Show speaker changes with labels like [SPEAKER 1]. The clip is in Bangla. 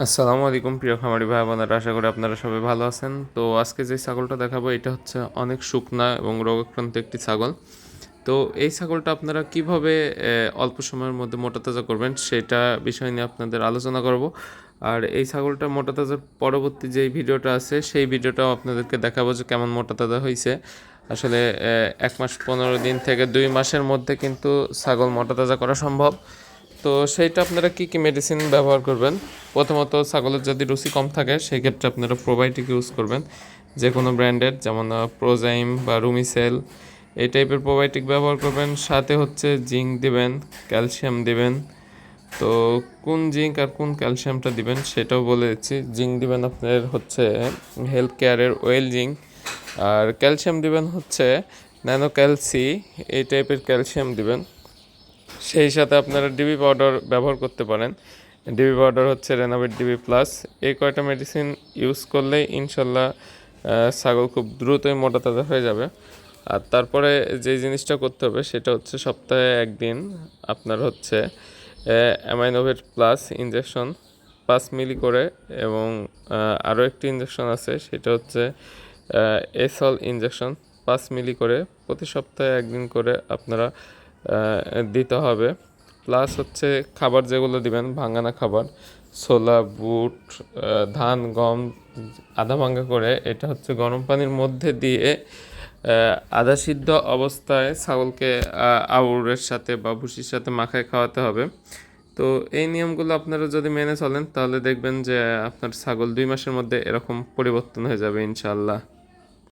[SPEAKER 1] আসসালামু আলাইকুম, প্রিয় খামারি ভাই বোনেরা, আশা করি আপনারা সবাই ভালো আছেন। তো আজকে যে ছাগলটা দেখাবো, এটা হচ্ছে অনেক শুকনা এবং রোগাক্রান্ত একটি ছাগল। তো এই ছাগলটা আপনারা কীভাবে অল্প সময়ের মধ্যে মোটা তাজা করবেন, সেটা বিষয় নিয়ে আপনাদের আলোচনা করব। আর এই ছাগলটা মোটা তাজার পরবর্তী যেই ভিডিওটা আছে, সেই ভিডিওটাও আপনাদেরকে দেখাবো যে কেমন মোটা তাজা হয়েছে আসলে এক মাস পনেরো দিন থেকে দুই মাসের মধ্যে কিন্তু ছাগল মোটা তাজা করা সম্ভব। তো সেইটা আপনারা কি কি মেডিসিন ব্যবহার করবেন? প্রথমত ছাগলের যদি রুচি কম থাকে সেই ক্ষেত্রে আপনারা প্রোবায়োটিক ইউজ করবেন। যে কোনো ব্র্যান্ডের যেমন প্রোজাইম বা রুমিসেল এই টাইপের প্রোবায়োটিক ব্যবহার করবেন। সাথে হচ্ছে জিঙ্ক দিবেন ক্যালসিয়াম দিবেন। তো কোন জিঙ্ক আর কোন ক্যালসিয়ামটা দিবেন সেটাও বলে দিচ্ছি। জিঙ্ক দিবেন আপনার হচ্ছে হেলথ কেয়ারের ওয়েল জিঙ্ক আর ক্যালসিয়াম দিবেন হচ্ছে ন্যানো ক্যালসি এই টাইপের ক্যালসিয়াম দিবেন। সেই সাথে আপনারা ডিবি পাউডার ব্যবহার করতে পারেন। ডিবি পাউডার হচ্ছে রেনাবেট ডিবি প্লাস এই কয়টা মেডিসিন ইউজ করলে ইনশাল্লাহ ছাগল খুব দ্রুতই মোটা তাজা হয়ে যাবে। আর তারপরে যে জিনিসটা করতে হবে, সেটা হচ্ছে সপ্তাহে একদিন আপনার হচ্ছে অ্যামাইনোভেট প্লাস ইনজেকশন পাঁচ মিলি করে এবং আরও একটি ইনজেকশন আছে, সেটা হচ্ছে এসল ইনজেকশন পাঁচ মিলি করে। প্রতি সপ্তাহে একদিন করে আপনারা দিতে হবে। প্লাস হচ্ছে খাবার যেগুলো দিবেন ভাঙানা খাবার, ছোলা, বুট ধান, গম আধা ভাঙ্গা করে এটা হচ্ছে গরম পানির মধ্যে দিয়ে আধা সিদ্ধ অবস্থায় ছাগলকে আউরের সাথে বা ভুসির সাথে মাখায় খাওয়াতে হবে। তো এই নিয়মগুলো আপনারা যদি মেনে চলেন, তাহলে দেখবেন যে আপনার ছাগল দুই মাসের মধ্যে এরকম পরিবর্তন হয়ে যাবে ইনশাআল্লাহ।